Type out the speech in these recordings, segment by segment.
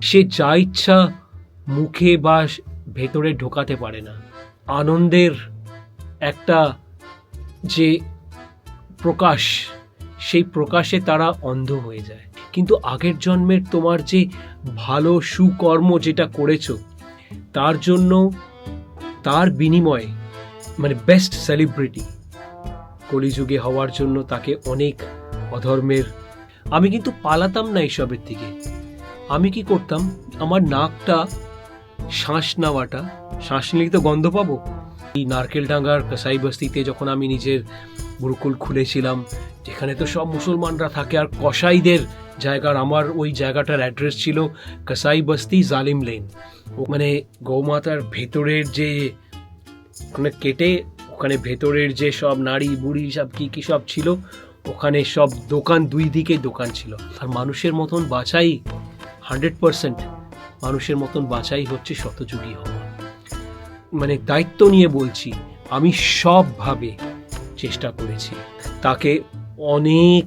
সে যা ইচ্ছা মুখে বা ভেতরে ঢোকাতে পারে না। আনন্দের একটা যে প্রকাশ, সেই প্রকাশে তারা অন্ধ হয়ে যায়। কিন্তু আগের জন্মের তোমার যে ভালো সুকর্ম যেটা করেছ, তার জন্য তার বিনিময়ে মানে বেস্ট সেলিব্রিটি কলিযুগে হওয়ার জন্য তাকে অনেক অধর্মের, আমি কিন্তু পালাতাম না এইসবের থেকে আমি কি করতাম? আমার নাকটা শ্বাস নেওয়াটা। শ্বাস নিলেই তো গন্ধ পাবো? এই নারকেলডাঙ্গার কাসাই বস্তিতে যখন আমি নিজের গুরুকুল খুলেছিলাম, যেখানে তো সব মুসলমানরা থাকে আর কসাইদের জায়গার, আমার ওই জায়গাটার অ্যাড্রেস ছিল কাসাই বস্তি জালিম লেন। মানে গৌমাতার ভেতরের যে ওখানে কেটে, ওখানে ভেতরের যে সব নারী, বুড়ি সব কি কি সব ছিল, ওখানে সব দোকান, দুই দিকে দোকান ছিল। আর মানুষের মতন বাছাই হান্ড্রেড পারসেন্ট মানুষের মতন বাঁচাই হচ্ছে শতযুগী হওয়া। মানে দায়িত্ব নিয়ে বলছি, আমি সবভাবে চেষ্টা করেছি। তাকে অনেক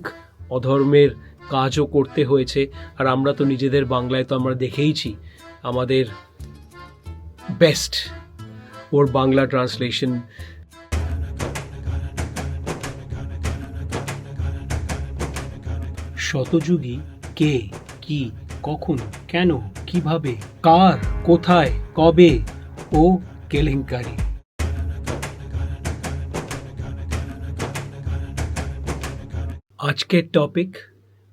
অধর্মের কাজও করতে হয়েছে, আর আমরা তো নিজেদের বাংলায় তো আমরা দেখেইছি, আমাদের বেস্ট ওর বাংলা ট্রান্সলেশন শতযুগী কে, কি কখন, কেন, কীভাবে, কার, কোথায়, কবে ও কেলেঙ্কারি। আজকের টপিক,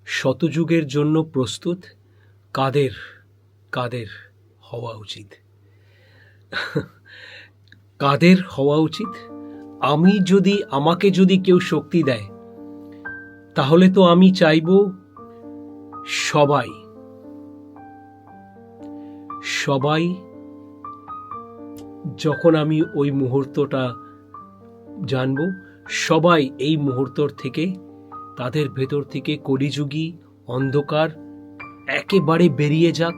শতযুগের জন্য প্রস্তুত, কাদের কাদের হওয়া উচিত। কাদের হওয়া উচিত? আমি যদি, আমাকে যদি কেউ শক্তি দেয়, তাহলে তো আমি চাইব সবাই সবাই যখন আমি ওই মুহূর্তটা জানব, সবাই এই মুহূর্তর থেকে, তাদের ভেতর থেকে কলিযুগী, অন্ধকার, একেবারে বেরিয়ে যাক,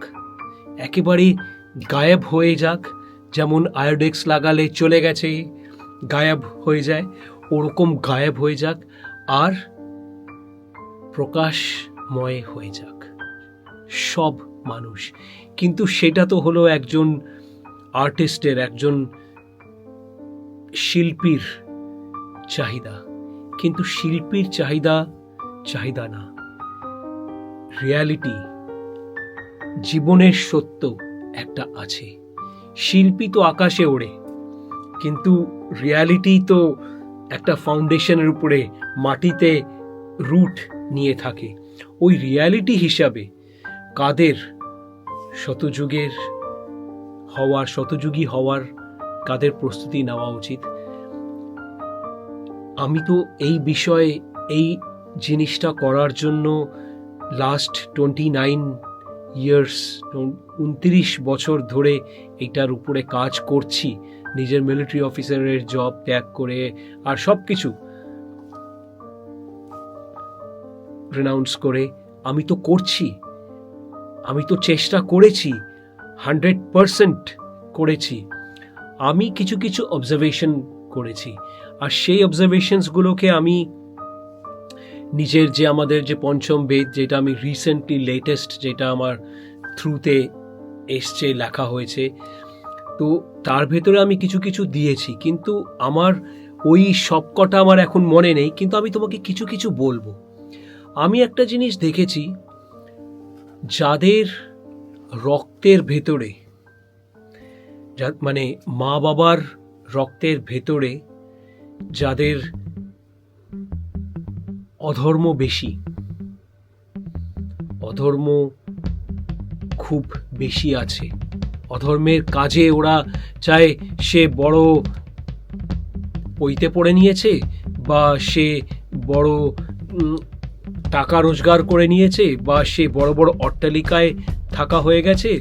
একেবারে গায়েব হয়ে যাক, যেমন আয়োডেক্স লাগালে চলে গেছে, গায়েব হয়ে যায়, ওরকম গায়েব হয়ে যাক, আর প্রকাশময় হয়ে যাক। সব মানুষ কিন্তু সেটা তো হলো একজন আর্টিস্টের, একজন শিল্পীর চাহিদা। কিন্তু শিল্পীর চাহিদা চাহিদা না। রিয়ালিটি, জীবনের সত্য একটা আছে। শিল্পী তো আকাশে ওড়ে, কিন্তু রিয়ালিটি তো একটা ফাউন্ডেশনের উপরে মাটিতে রুট নিয়ে থাকে। ওই রিয়ালিটি হিসাবে কাদের শতযুগের হওয়ার, শতযুগী হওয়ার কাদের প্রস্তুতি নেওয়া উচিত? আমি তো এই বিষয়ে এই জিনিসটা করার জন্য লাস্ট টোয়েন্টি নাইন ইয়ার্স উনত্রিশ বছর ধরে এটার উপরে কাজ করছি। নিজের মিলিটারি অফিসারের জব ত্যাগ করে আর সব কিছু রেনাউন্স করে আমি তো করছি। আমি তো চেষ্টা করেছি হান্ড্রেড পারসেন্ট করেছি। আমি কিছু কিছু অবজারভেশন করেছি। আর সেই অবজারভেশনসগুলোকে আমি নিজের যে আমাদের যে পঞ্চম বেদ, যেটা আমি রিসেন্টলি লেটেস্ট যেটা আমার থ্রুতে এসছে, লেখা হয়েছে, তো তার ভেতরে আমি কিছু কিছু দিয়েছি। কিন্তু আমার ওই সবকটা আমার এখন মনে নেই, কিন্তু আমি তোমাকে কিছু কিছু বলব। আমি একটা জিনিস দেখেছি যাদের রক্তের ভেতরে মানে মা বাবার রক্তের ভেতরে যাদের অধর্ম বেশি, অধর্ম খুব বেশি আছে, অধর্মের কাজে ওরা চায় সে বড় পইতে পড়ে নিয়েছে বা সে বড় টাকা রোজগার করে নিয়েছে, বা সে বড় বড় অট্টালিকায় থাকা হয়ে গেছে,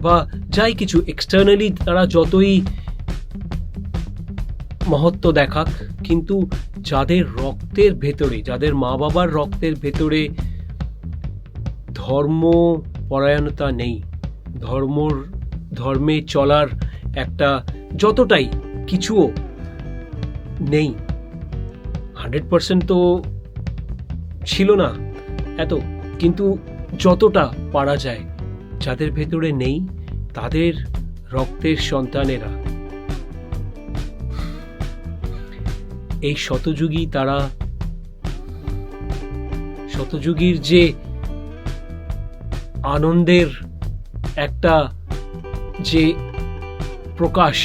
বা যাই কিছু এক্সটার্নালি তারা যতই মহত্ব দেখাক, কিন্তু যাদের রক্তের ভেতরে, যাদের মা বাবার রক্তের ভেতরে ধর্ম পরায়ণতা নেই ধর্মর ধর্মে চলার একটা যতটাই কিছুও নেই হান্ড্রেড পার্সেন্ট তো ছিল না এত। কিন্তু যতটা পারা যায়, যাদের ভেতরে নেই, তাদের রক্তের সন্তানেরা। এই শতযুগী তারা, শতযুগীর যে আনন্দের একটা যে প্রকাশ,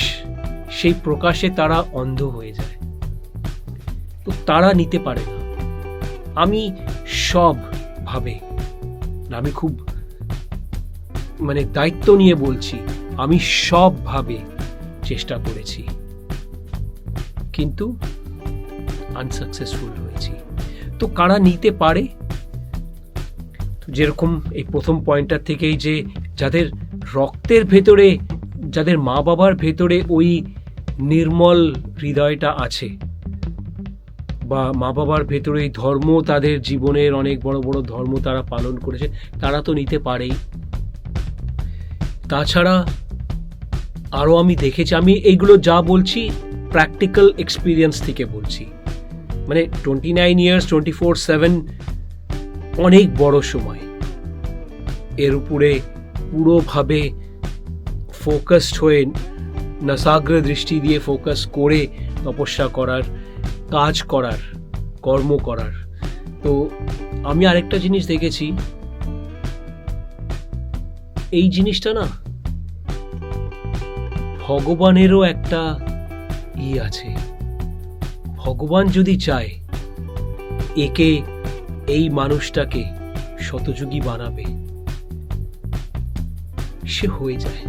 সেই প্রকাশে তারা অন্ধ হয়ে যায়। তো তারা নিতে পারে না। আমি সব ভাবে আমি খুব মানে দায়িত্ব নিয়ে বলছি, আমি সবভাবে চেষ্টা করেছি। কিন্তু আনসাকসেসফুল হয়েছি। তো কারা নিতে পারে? যেরকম এই প্রথম পয়েন্টটার থেকেই যে যাদের রক্তের ভেতরে, যাদের মা বাবার ভেতরে ওই নির্মল হৃদয়টা আছে বা মা বাবার ভেতরে এই ধর্ম তাদের জীবনের অনেক বড় বড় ধর্ম তারা পালন করেছে, তারা তো নিতে পারেই। তাছাড়া আরও আমি দেখেছি, আমি এইগুলো যা বলছি প্র্যাকটিক্যাল এক্সপিরিয়েন্স থেকে বলছি। মানে twenty nine years twenty four seven অনেক বড় সময়। এর উপরে পুরোভাবে ফোকাসড হয়ে নাসাগ্র দৃষ্টি দিয়ে ফোকাস করে তপস্যা করার কাজ করার, কর্ম করার। তো আমি আরেকটা জিনিস দেখেছি। এই জিনিসটা না ভগবানেরও একটা ই আছে। ভগবান যদি চায়, একে এই মানুষটাকে শতযুগী বানাবে। সে হয়ে যায়।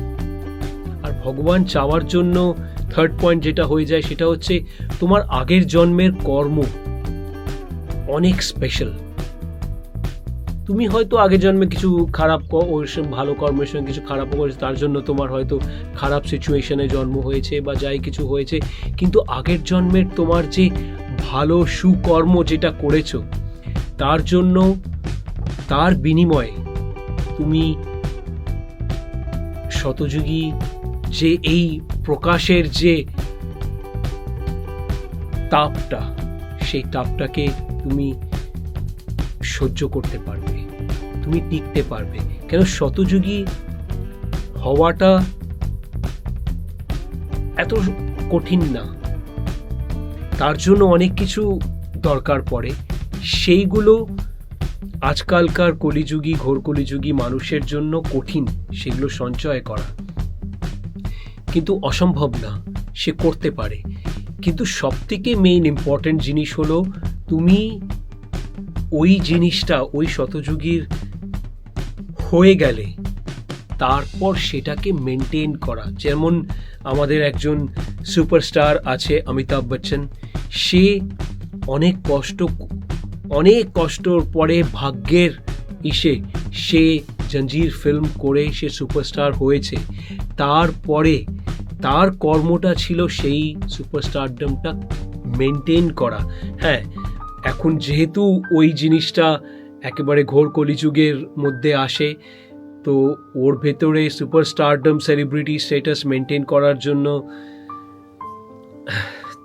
আর ভগবান চাওয়ার জন্য থার্ড পয়েন্ট যেটা হয়ে যায় সেটা হচ্ছে তোমার আগের জন্মের কর্ম অনেক স্পেশাল তুমি হয়তো আগের জন্মে কিছু খারাপ ওর ভালো কর্মের সঙ্গে কিছু খারাপ করেছে, তার জন্য তোমার হয়তো খারাপ সিচুয়েশনে জন্ম হয়েছে বা যাই কিছু হয়েছে, কিন্তু আগের জন্মের তোমার যে ভালো সুকর্ম যেটা করেছ, তার জন্য তার বিনিময়ে তুমি শতযুগী যে এই প্রকাশের যে তাপটা, সেই তাপটাকে তুমি সহ্য করতে পারবে, তুমি টিকতে পারবে। কেন শতযুগী হওয়াটা এত কঠিন না। তার জন্য অনেক কিছু দরকার পড়ে। সেইগুলো আজকালকার কলিযুগী ঘোর কলিযুগী মানুষের জন্য কঠিন। সেগুলো সঞ্চয় করা। কিন্তু অসম্ভব না, সে করতে পারে। কিন্তু সবথেকে মেইন ইম্পর্টেন্ট জিনিস হলো তুমি ওই জিনিসটা ওই শতযুগীর হয়ে গেলে, তারপর সেটাকে মেনটেন করা। যেমন আমাদের একজন সুপারস্টার আছে অমিতাভ বচ্চন, সে অনেক কষ্ট, অনেক কষ্টর পরে ভাগ্যের ইসে সে জঞ্জির ফিল্ম করে সে সুপারস্টার হয়েছে। তারপরে তার কর্মটা ছিল সেই সুপারস্টারডমটা মেনটেন করা। হ্যাঁ এখন যেহেতু ওই জিনিসটা একেবারে ঘোর কলিযুগের মধ্যে আসে, তো ওর ভেতরে সুপারস্টারডম সেলিব্রিটি স্ট্যাটাস মেনটেন করার জন্য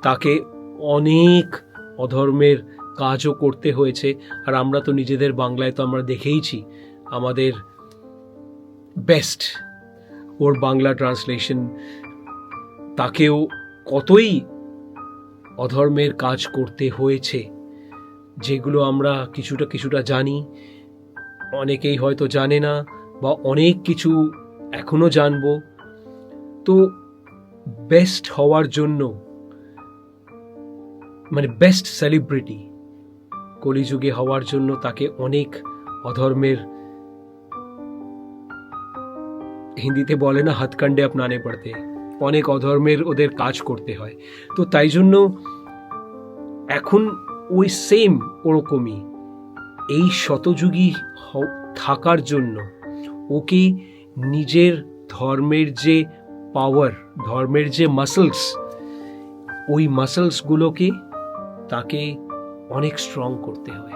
তাকে অনেক অধর্মের কাজও করতে হয়েছে। আর আমরা তো নিজেদের বাংলায় তো আমরা দেখেইছি, আমাদের বেস্ট ওর বাংলা ট্রান্সলেশন তাকেও কতই অধর্মের কাজ করতে হয়েছে, যেগুলো আমরা কিছুটা কিছুটা জানি, অনেকেই হয়তো জানে না বা অনেক কিছু এখনও জানব। তো বেস্ট হওয়ার জন্য মানে বেস্ট সেলিব্রিটি কলিযুগে হওয়ার জন্য তাকে অনেক অধর্মের হিন্দিতে বলে না হাতকাণ্ডে আপনানে পড়তে। অনেক অধর্মের ওদের কাজ করতে হয়। তো তাই জন্য এখন ওই সেম ওরকমই। এই শতযুগী থাকার জন্য ওকে নিজের ধর্মের যে পাওয়ার ধর্মের যে মাসলস ওই মাসলসগুলোকে তাকে অনেক স্ট্রং করতে হয়।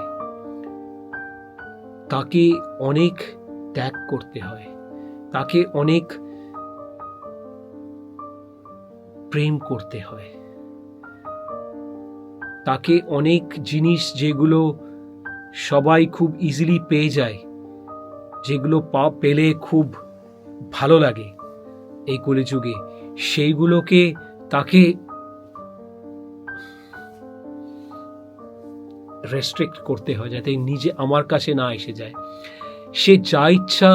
তাকে অনেক ত্যাগ করতে হয়। তাকে অনেক প্রেম করতে হয়। তাকে অনেক জিনিস যেগুলো সবাই খুব ইজিলি পেয়ে যায়, যেগুলো পা পেলে খুব ভালো লাগে এই কলিযুগে, সেইগুলোকে তাকে রেস্ট্রিক্ট করতে হয়, যাতে নিজে আমার কাছে না এসে যায়। সে যা ইচ্ছা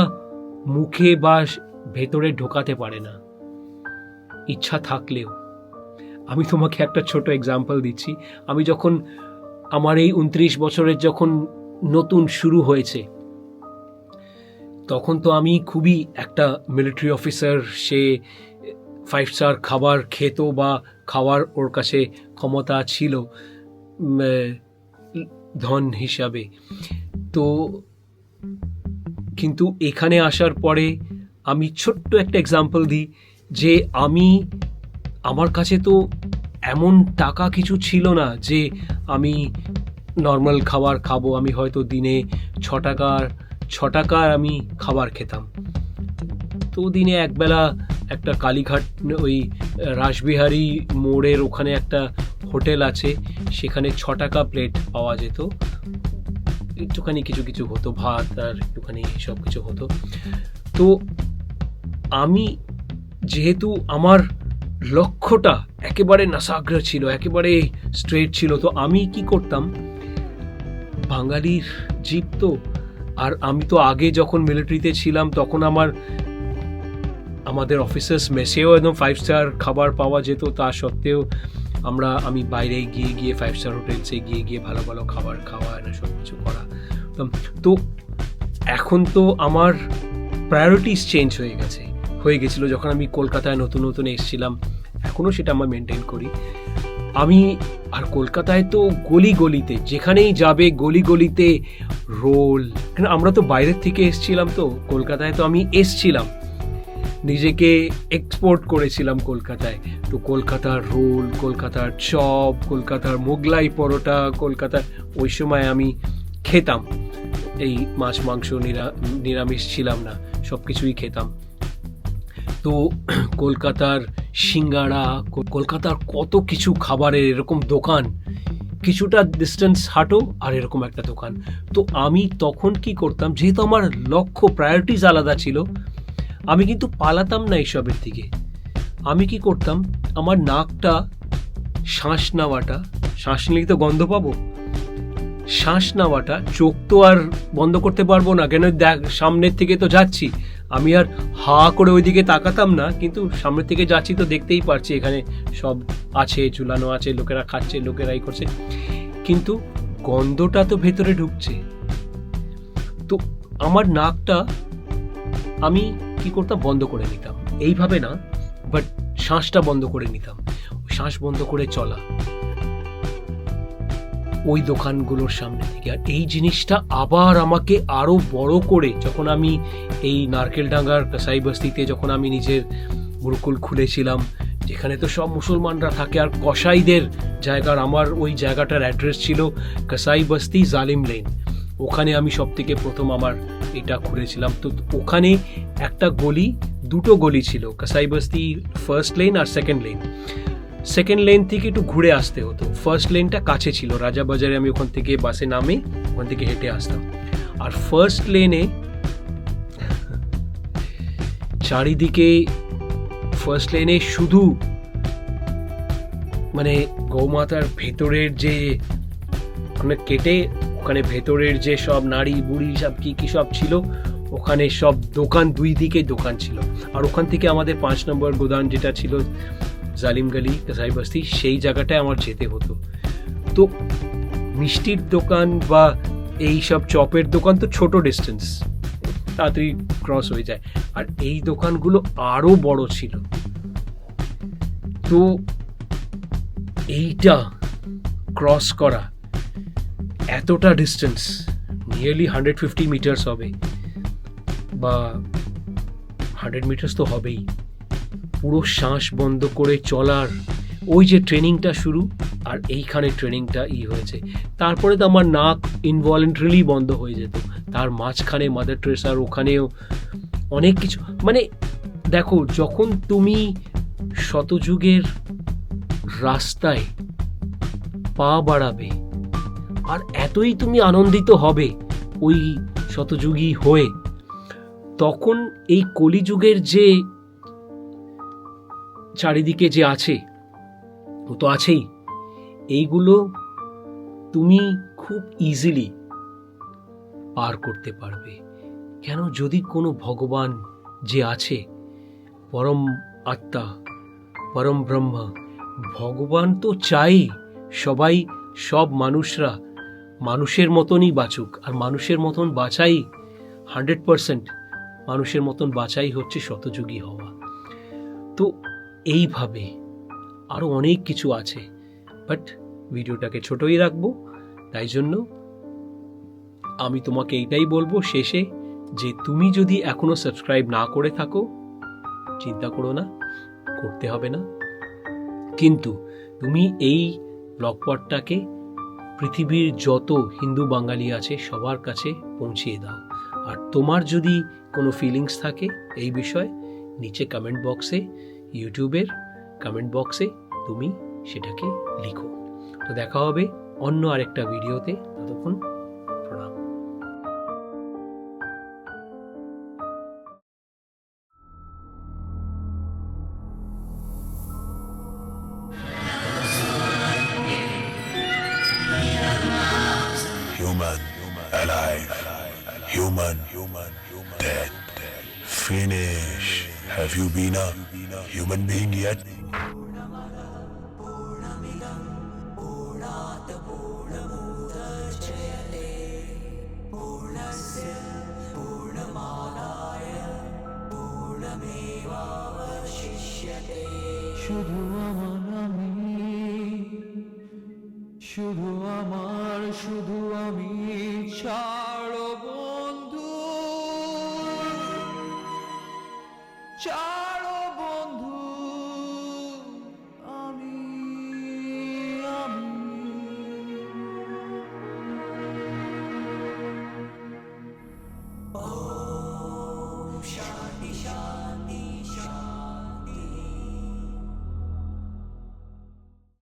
মুখে বা ভেতরে ঢোকাতে পারে না। ইচ্ছা থাকলেও। আমি তোমাকে একটা ছোট এক্সাম্পল দিচ্ছি। আমি যখন আমার এই উনত্রিশ বছরের যখন নতুন শুরু হয়েছে, তখন তো আমি খুবই একটা মিলিটারি অফিসার সে ফাইভ স্টার খাবার খেত বা খাওয়ার ওর কাছে ক্ষমতা ছিল ধন হিসাবে। তো কিন্তু এখানে আসার পরে আমি ছোট্ট একটা এক্সাম্পল দিই যে আমি, আমার কাছে তো এমন টাকা কিছু ছিল না যে আমি নর্মাল খাবার খাব, আমি হয়তো দিনে ছ টাকার ছ টাকার আমি খাবার খেতাম। তো দিনে একবেলা একটা কালীঘাট, ওই রাসবিহারী মোড়ের ওখানে একটা হোটেল আছে, সেখানে ছ টাকা প্লেট পাওয়া যেত। একটুখানি কিছু কিছু হতো, ভাত আর একটুখানি সব কিছু হতো। তো আমি যেহেতু আমার লক্ষ্যটা একেবারে নাসাগ্র ছিল, একেবারে স্ট্রেট ছিল, তো আমি কি করতাম? বাঙালির জীব তো, আর আমি তো আগে যখন মিলিটারিতে ছিলাম, তখন আমার, আমাদের অফিসার্স মেসেও একদম ফাইভ স্টার খাবার পাওয়া যেত। তা সত্ত্বেও আমরা, আমি বাইরে গিয়ে গিয়ে ফাইভ স্টার হোটেলসে গিয়ে গিয়ে ভালো ভালো খাবার খাওয়া না সব কিছু করা তো- এখন তো আমার প্রায়োরিটিস চেঞ্জ হয়ে গেছে। হয়ে গেছিল যখন আমি কলকাতায় নতুন নতুন এসেছিলাম এখনও সেটা আমরা মেনটেন করি। আমি, আর কলকাতায় তো গলি গলিতে, যেখানেই যাবে গলি গলিতে রোল কেন, আমরা তো বাইরের থেকে এসছিলাম তো, কলকাতায় তো আমি এসছিলাম। নিজেকে এক্সপোর্ট করেছিলাম কলকাতায়। তো কলকাতার রোল কলকাতার চপ, কলকাতার মোগলাই পরোটা, কলকাতার, ওই সময় আমি খেতাম। এই মাছ, মাংস নিরা- নিরামিষ ছিলাম না সব কিছুই খেতাম। তো কলকাতার সিঙ্গাড়া কলকাতার কত কিছু খাবারের এরকম দোকান, কিছুটা ডিস্টেন্স হাঁটো আর এরকম একটা দোকান। তো আমি তখন কি করতাম, যেহেতু আমার লক্ষ্য প্রায়োরিটিস আলাদা ছিল, আমি কিন্তু পালাতাম না এইসবের দিকে। আমি কি করতাম, আমার নাকটা শ্বাস নেওয়াটা, শ্বাস নিলেই তো গন্ধ পাবো? শ্বাস নেওয়াটা, চোখ তো আর বন্ধ করতে পারব না, কেন দেখ, সামনের থেকে তো যাচ্ছি। আমি আর হা করে ওইদিকে তাকাতাম না, কিন্তু সামনের থেকে যাচ্ছি তো দেখতেই পারছি এখানে সব আছে, ঝুলানো আছে, লোকেরা খাচ্ছে, লোকেরাই করছে। কিন্তু গন্ধটা তো ভেতরে ঢুকছে। তো আমার নাকটা আমি কি করতাম? বন্ধ করে নিতাম। এইভাবে না বাট শ্বাসটা বন্ধ করে নিতাম। শ্বাস বন্ধ করে চলা। ওই দোকানগুলোর সামনে থেকে। আর এই জিনিসটা আবার আমাকে আরও বড় করে যখন আমি এই নারকেলডাঙ্গার কাসাই বস্তিতে যখন আমি নিজের গুরুকুল খুলেছিলাম, যেখানে তো সব মুসলমানরা থাকে, আর কসাইদের জায়গার আমার ওই জায়গাটার অ্যাড্রেস ছিল কাসাই বস্তি জালিম লেন। ওখানে আমি সব থেকে প্রথম আমার এটা খুলেছিলাম। তো ওখানে একটা গলি, দুটো গলি ছিল, কাসাই বস্তি ফার্স্ট লেন আর সেকেন্ড লেন সেকেন্ড লেন থেকে একটু ঘুরে আসতে হতো। ফার্স্ট লেনটা কাছে ছিল। রাজাবাজারে আমি ওখান থেকে বাসে নামে ওখান থেকে হেঁটে আসতাম। আর ফার্স্ট লেনে চারিদিকে ফার্স্ট লেনে শুধু মানে গৌমাতার ভেতরের যে ওখানে কেটে ওখানে ভেতরের যে সব নারী, বুড়ি, সব কি কি সব ছিল, ওখানে সব দোকান দুই দিকে দোকান ছিল। আর ওখান থেকে আমাদের পাঁচ নম্বর গোদান যেটা ছিল জালিম গলি কাসাই বস্তি, সেই জায়গাটায় আমার যেতে হতো। তো মিষ্টির দোকান বা এই সব চপের দোকান তো ছোট ডিস্টেন্স তাড়াতাড়ি ক্রস হয়ে যায়। আর এই দোকানগুলো আরও বড় ছিল। তো এইটা ক্রস করা এতটা distance nearly hundred fifty metres হবে। বা হান্ড্রেড মিটার্স তো হবেই। পুরো শ্বাস বন্ধ করে চলার ওই যে ট্রেনিংটা শুরু, আর এইখানে ট্রেনিংটা ই হয়েছে। তারপরে তো আমার নাক ইনভলেন্টারিলি বন্ধ হয়ে যেত। তার মাঝখানে মাদার ট্রেসার ওখানেও অনেক কিছু। মানে দেখো, যখন তুমি শতযুগের রাস্তায় পা বাড়াবে, আর এতই তুমি আনন্দিত হবে ওই শতযুগী হয়ে, তখন এই কলিযুগের যে চারিদিকে যে আছে, ও তো আছেই। এইগুলো তুমি খুব ইজিলি পার করতে পারবে। কেন? যদি কোনো ভগবান যে আছে, পরম আত্মা, পরম ব্রহ্মা, ভগবান তো চাই সবাই, সব মানুষরা, মানুষের মতনই বাঁচুক। আর মানুষের মতন বাঁচাই হান্ড্রেড পারসেন্ট মানুষের মতন বাঁচাই হচ্ছে শতযুগী হওয়া। তো এইভাবে আরও অনেক কিছু আছে বাট ভিডিওটাকে ছোটই রাখব, তাই জন্য আমি তোমাকে এইটাই বলব শেষে যে তুমি যদি এখনও সাবস্ক্রাইব না করে থাকো, চিন্তা করো না, করতে হবে না। কিন্তু তুমি এই ব্লগপটটাকে পৃথিবীর যত হিন্দু বাঙালি আছে সবার কাছে পৌঁছিয়ে দাও। আর তোমার যদি কোনো ফিলিংস থাকে এই বিষয়ে, নিচে কমেন্ট বক্সে ইউটিউবের কমেন্ট বক্সে তুমি সেটাকে লিখো তো দেখা হবে অন্য আরেকটা ভিডিওতে ততক্ষণ প্রণাম Human, alive. Human, dead. Finish. Have you been a human being yet? শুধু আমার আমি শুধু আমার শুধু আমি ছাড়ো বন্ধু ছাড়ো